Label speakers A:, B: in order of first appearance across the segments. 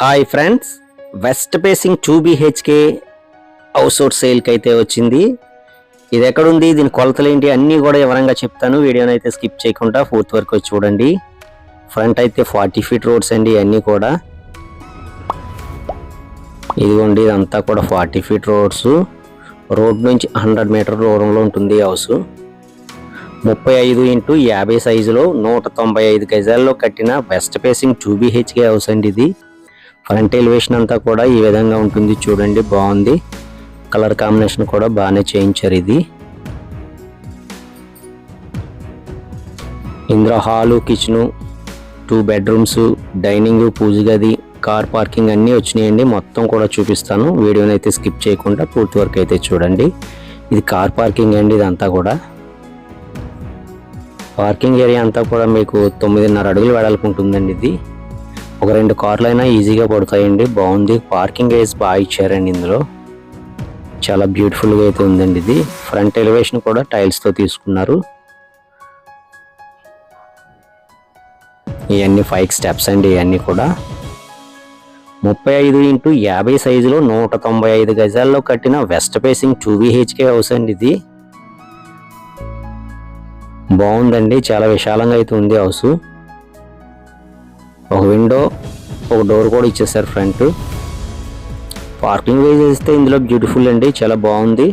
A: Hi friends west facing two BHK house out సేల్కి అయితే వచ్చింది. ఇది ఎక్కడుంది? దీని కొలతలు ఏంటి అన్నీ కూడా వివరంగా చెప్తాను. వీడియోని అయితే స్కిప్ చేయకుండా ఫోర్త్ వరకు వచ్చి చూడండి. ఫ్రంట్ అయితే ఫార్టీ ఫీట్ రోడ్స్ అండి ఇవన్నీ కూడా. ఇదిగోండి ఇదంతా కూడా ఫార్టీ ఫీట్ రోడ్స్ రోడ్ నుంచి హండ్రెడ్ మీటర్ దూరంలో ఉంటుంది హౌస్ ముప్పై ఐదు ఇంటూ యాభై సైజులో నూట తొంభై ఐదు గజాల్లో కట్టిన west facing two BHK house అండి ఇది. ఫ్రంట్ ఎలివేషన్ అంతా కూడా ఈ విధంగా ఉంటుంది చూడండి బాగుంది. కలర్ కాంబినేషన్ కూడా బాగానే చేయించారు ఇది. ఇందులో hall kitchen two bedrooms dining పూజ గది కార్ పార్కింగ్ అన్నీ వచ్చినాయండి. మొత్తం కూడా చూపిస్తాను. వీడియోని అయితే స్కిప్ చేయకుండా పూర్తి వరకు అయితే చూడండి. ఇది కార్ పార్కింగ్ అండి ఇదంతా కూడా. పార్కింగ్ ఏరియా అంతా కూడా మీకు తొమ్మిదిన్నర అడుగులు వెడల్పు ఉంటుందండి ఇది. ఒక రెండు కార్లు అయినా ఈజీగా పడతాయండి. బాగుంది. పార్కింగ్ ఏజ్ బాగా ఇచ్చారండి ఇందులో. చాలా బ్యూటిఫుల్గా అయితే ఉందండి ఇది. ఫ్రంట్ ఎలివేషన్ కూడా టైల్స్తో తీసుకున్నారు. ఇవన్నీ ఫైవ్ స్టెప్స్ అండి ఇవన్నీ కూడా. ముప్పై ఐదు ఇంటూ యాభై సైజులో నూట తొంభై ఐదు గజాల్లో కట్టిన west facing two BHK house అండి ఇది. బాగుందండి. చాలా విశాలంగా అయితే ఉంది హౌస్. ఒక విండో ఒక డోర్ కూడా ఇచ్చేసారు ఫ్రంట్ పార్కింగ్ వైజ్ ఇస్తే ఇందులో బ్యూటిఫుల్ అండి చాలా బాగుంది.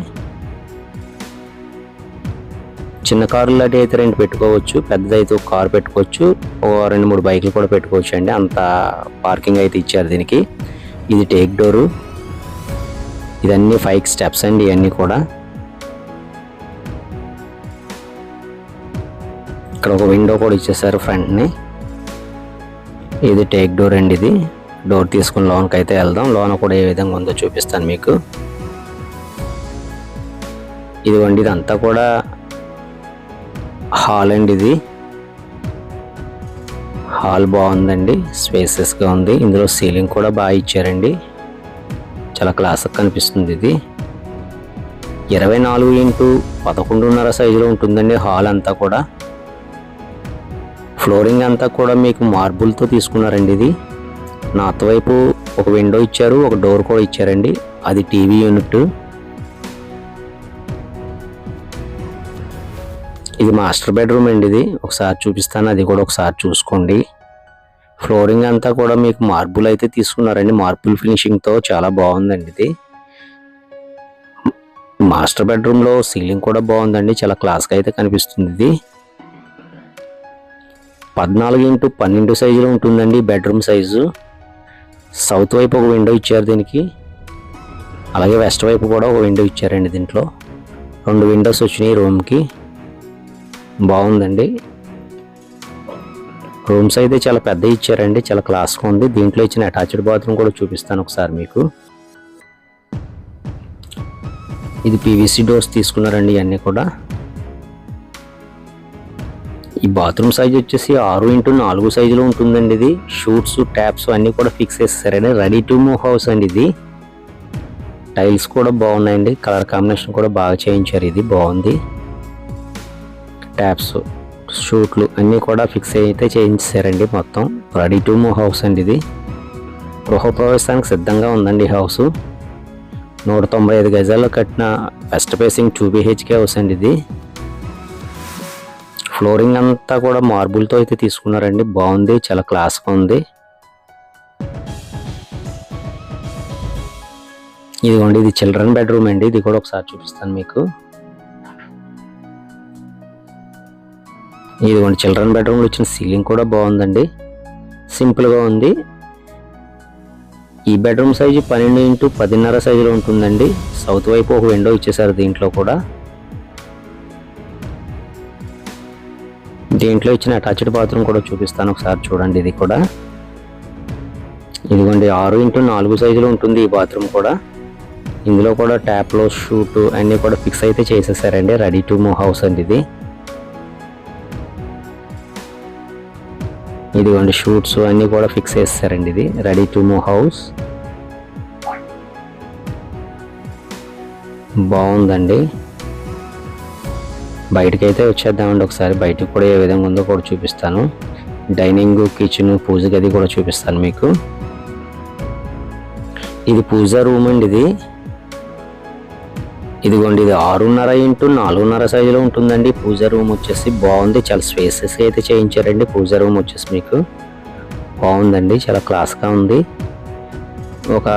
A: చిన్న కార్లు లాంటి అయితే రెండు పెట్టుకోవచ్చు పెద్దదైతే ఒక కార్ పెట్టుకోవచ్చు ఓ రెండు మూడు బైకులు కూడా పెట్టుకోవచ్చు అండి. అంత పార్కింగ్ అయితే ఇచ్చారు దీనికి. ఇది టేక్ డోరు ఇదన్నీ ఫైవ్ స్టెప్స్ అండి ఇవన్నీ కూడా. ఇక్కడ ఒక విండో కూడా ఇచ్చేసారు ఫ్రంట్ని ఇది టేక్ డోర్ అండి ఇది. డోర్ తీసుకుని లోన్కి అయితే వెళ్దాం. లోన కూడా ఏ విధంగా ఉందో చూపిస్తాను మీకు. ఇదిగోండి ఇదంతా కూడా హాల్ అండి ఇది. హాల్ బాగుందండి. స్పేసెస్గా ఉంది. ఇందులో సీలింగ్ కూడా బాగా ఇచ్చారండి. చాలా క్లాస్గా కనిపిస్తుంది ఇది. ఇరవై నాలుగు ఇంటూ పదకొండున్నర సైజులో ఉంటుందండి హాల్ అంతా కూడా. ఫ్లోరింగ్ అంతా కూడా మీకు మార్బుల్తో తీసుకున్నారండి ఇది. నార్త్ వైపు ఒక విండో ఇచ్చారు ఒక డోర్ కూడా ఇచ్చారండి. అది టీవీ యూనిట్ ఇది మాస్టర్ బెడ్రూమ్ అండి ఇది. ఒకసారి చూపిస్తాను అది కూడా ఒకసారి చూసుకోండి. ఫ్లోరింగ్ అంతా కూడా మీకు మార్బుల్ అయితే తీసుకున్నారండి. మార్బుల్ ఫినిషింగ్తో చాలా బాగుందండి ఇది. మాస్టర్ బెడ్రూమ్లో సీలింగ్ కూడా బాగుందండి. చాలా క్లాస్గా అయితే కనిపిస్తుంది ఇది. పద్నాలుగు ఇంటూ పన్నెండు సైజులో ఉంటుందండి బెడ్రూమ్ సైజు. సౌత్ వైపు ఒక విండో ఇచ్చారు దీనికి. అలాగే వెస్ట్ వైపు కూడా ఒక విండో ఇచ్చారండి దీంట్లో. రెండు విండోస్ వచ్చినాయి రూమ్కి. బాగుందండి. రూమ్స్ అయితే చాలా పెద్ద ఇచ్చారండి చాలా క్లాస్గా ఉంది. దీంట్లో ఇచ్చిన అటాచ్డ్ బాత్రూమ్ కూడా చూపిస్తాను ఒకసారి మీకు. ఇది పీవీసీ డోర్స్ తీసుకున్నారండి ఇవన్నీ కూడా. ఈ బాత్రూమ్ సైజ్ వచ్చేసి ఆరు ఇంటూ నాలుగు సైజులో ఉంటుందండి ఇది. షూట్స్ ట్యాప్స్ అన్నీ కూడా ఫిక్స్ చేస్తారండి రెడీ టు మూవ్ హౌస్ అండి ఇది. టైల్స్ కూడా బాగున్నాయండి. కలర్ కాంబినేషన్ కూడా బాగా చేయించారు. ఇది బాగుంది. ట్యాప్స్ షూట్లు అన్నీ కూడా ఫిక్స్ అయితే చేయించారండి మొత్తం. రెడీ టు మూవ్ హౌస్ అండి ఇది. గృహప్రవేశానికి సిద్ధంగా ఉందండి హౌస్ నూట తొంభై ఐదు గజాల్లో కట్టిన west facing two BHK house అండి ఇది. ఫ్లోరింగ్ అంతా కూడా మార్బుల్తో అయితే తీసుకున్నారండి. బాగుంది చాలా క్లాస్గా ఉంది. ఇదిగోండి ఇది చిల్డ్రన్ బెడ్రూమ్ అండి. ఇది కూడా ఒకసారి చూపిస్తాను మీకు. ఇదిగోండి చిల్డ్రన్ బెడ్రూమ్లో వచ్చిన సీలింగ్ కూడా బాగుందండి. సింపుల్గా ఉంది. ఈ బెడ్రూమ్ సైజు పన్నెండు ఇంటూ పదిన్నర సైజులో ఉంటుందండి. సౌత్ వైపు ఒక విండో ఇచ్చేసారు దీంట్లో కూడా. దీంట్లో ఇచ్చిన అటాచ్డ్ బాత్రూమ్ కూడా చూపిస్తాను ఒకసారి చూడండి ఇది కూడా. ఇదిగోండి ఆరు ఇంటూ నాలుగు సైజులో ఉంటుంది ఈ బాత్రూమ్ కూడా. ఇందులో కూడా ట్యాప్లో షూట్ అన్నీ కూడా ఫిక్స్ అయితే చేసేసారండి. రెడీ టు మూవ్ హౌస్ అండి ఇది. ఇదిగోండి షూట్స్ అన్నీ కూడా ఫిక్స్ చేస్తారండి ఇది. రెడీ టు మూవ్ హౌస్ బాగుందండి. బయటకి అయితే వచ్చేద్దామండి. ఒకసారి బయటకు కూడా ఏ విధంగా ఉందో కూడా చూపిస్తాను. డైనింగ్ కిచెన్ పూజ గది కూడా చూపిస్తాను మీకు. ఇది పూజా రూమ్ అండి ఇది. ఇదిగోండి ఇది ఆరున్నర ఇంటూ నాలుగున్నర సైజులో ఉంటుందండి పూజా రూమ్ వచ్చేసి. బాగుంది చాలా స్పేసెస్ అయితే చేయించారండి పూజా రూమ్ వచ్చేసి మీకు. బాగుందండి చాలా క్లాస్గా ఉంది. ఒక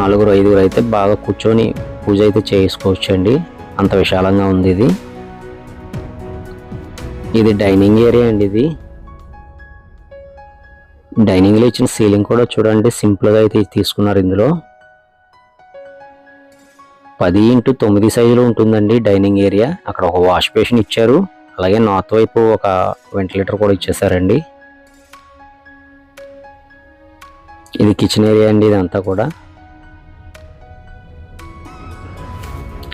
A: నలుగురు ఐదుగురు అయితే బాగా కూర్చొని పూజ అయితే చేసుకోవచ్చు అంత విశాలంగా ఉంది ఇది. ఇది డైనింగ్ ఏరియా అండి ఇది. డైనింగ్లో ఇచ్చిన సీలింగ్ కూడా చూడండి సింపుల్గా అయితే తీసుకున్నారు ఇందులో. పది ఇంటూ తొమ్మిది సైజులో ఉంటుందండి డైనింగ్ ఏరియా అక్కడ ఒక వాష్ బేసిన్ ఇచ్చారు. అలాగే నార్త్ వైపు ఒక వెంటిలేటర్ కూడా ఇచ్చేసారండి. ఇది కిచెన్ ఏరియా అండి ఇదంతా కూడా.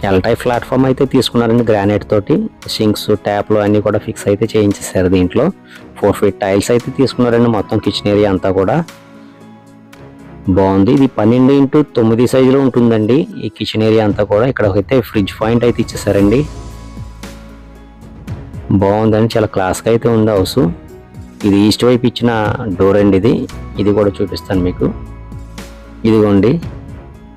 A: ఎల్ టైప్ ప్లాట్ఫామ్ అయితే తీసుకున్నారండి గ్రానైట్ తోటి. సింక్స్ ట్యాప్లు అన్నీ కూడా ఫిక్స్ అయితే చేయించేసారు దీంట్లో. ఫోర్ ఫీట్ టైల్స్ అయితే తీసుకున్నారండి మొత్తం కిచెన్ ఏరియా అంతా కూడా. బాగుంది. ఇది పన్నెండు ఇంటూ తొమ్మిది సైజులో ఉంటుందండి. ఈ కిచెన్ ఏరియా అంతా కూడా ఇక్కడ అయితే ఫ్రిడ్జ్ పాయింట్ అయితే ఇచ్చేసారండి బాగుందండి చాలా క్లాస్గా అయితే ఉంది హౌస్ ఇది ఈస్ట్ వైపు ఇచ్చిన డోర్ అండి ఇది. ఇది కూడా చూపిస్తాను మీకు. ఇదిగోండి.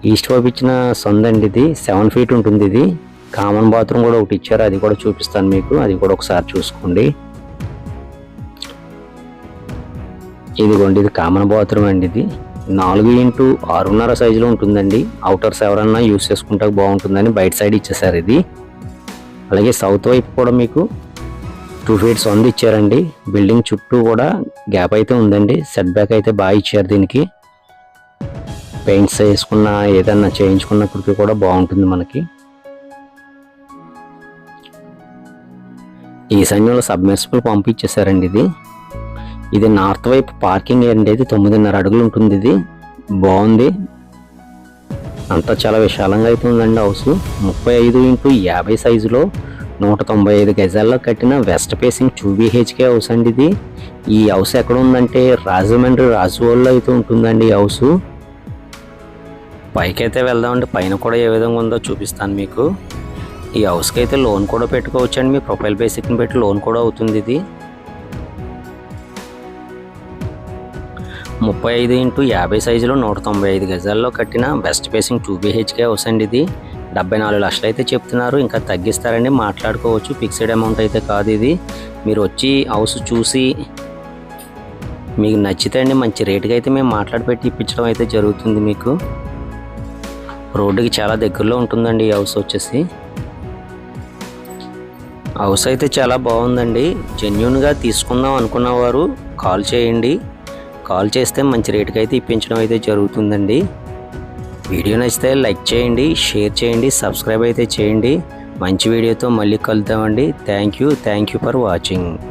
A: ఈస్ట్ వైపు ఇచ్చిన సొందండి ఇది. సెవెన్ ఫీట్ ఉంటుంది ఇది. కామన్ బాత్రూమ్ కూడా ఒకటి ఇచ్చారు. అది కూడా చూపిస్తాను మీకు. అది కూడా ఒకసారి చూసుకోండి. ఇదిగోండి ఇది కామన్ బాత్రూమ్ అండి ఇది. నాలుగు ఇంటూ ఆరున్నర సైజులో ఉంటుందండి. అవుటర్స్ ఎవరన్నా యూస్ చేసుకుంటే బాగుంటుందని బయట సైడ్ ఇచ్చేసారు ఇది. అలాగే సౌత్ వైపు కూడా మీకు టూ ఫీట్స్ వంద ఇచ్చారండి. బిల్డింగ్ చుట్టూ కూడా గ్యాప్ అయితే ఉందండి. సెట్ బ్యాక్ అయితే బాగా ఇచ్చారు దీనికి. పెయింట్స్ వేసుకున్న ఏదన్నా చేయించుకున్నప్పటికీ కూడా బాగుంటుంది మనకి. ఈ సమయంలో సబ్మెర్సిబుల్ పంపించేశారండి ఇది. ఇది నార్త్ వైపు పార్కింగ్ అండి ఇది తొమ్మిదిన్నర అడుగులు ఉంటుంది ఇది. బాగుంది. అంతా చాలా విశాలంగా అయితే ఉందండి హౌస్. ముప్పై ఐదు ఇంటూ యాభై సైజులో నూట తొంభై ఐదు గజాల్లో కట్టిన west facing two BHK house అండి ఇది. ఈ హౌస్ ఎక్కడ ఉందంటే రాజమండ్రి రాజువల్లో అయితే ఉంటుందండి ఈ హౌస్. పైకి అయితే వెళ్దామండి. పైన కూడా ఏ విధంగా ఉందో చూపిస్తాను మీకు. ఈ హౌస్కి అయితే లోన్ కూడా పెట్టుకోవచ్చు అండి మీ ప్రొఫైల్ బేసిక్ని పెట్టి లోన్ కూడా అవుతుంది ఇది. ముప్పై ఐదు ఇంటూ యాభై సైజులో నూట తొంభై ఐదు గజాల్లో కట్టిన west facing two BHK house అండి ఇది. డెబ్బై నాలుగు లక్షలు అయితే చెప్తున్నారు. ఇంకా తగ్గిస్తారండి మాట్లాడుకోవచ్చు. ఫిక్స్డ్ అమౌంట్ అయితే కాదు ఇది. మీరు వచ్చి హౌస్ చూసి మీకు నచ్చితే అండి మంచి రేటుకి అయితే మేము మాట్లాడి పెట్టి ఇప్పించడం అయితే జరుగుతుంది మీకు. రోడ్డుకి చాలా దగ్గరలో ఉంటుందండి ఈ హౌస్ వచ్చేసి. హౌస్ అయితే చాలా బాగుందండి. జెన్యున్గా తీసుకుందాం అనుకున్నవారు కాల్ చేయండి. కాల్ చేస్తే మంచి రేటుకి అయితే ఇప్పించడం అయితే జరుగుతుందండి. వీడియో నచ్చితే లైక్ చేయండి షేర్ చేయండి సబ్స్క్రైబ్ అయితే చేయండి. మంచి వీడియోతో మళ్ళీ కలుద్దామండి. Thank you thank you for watching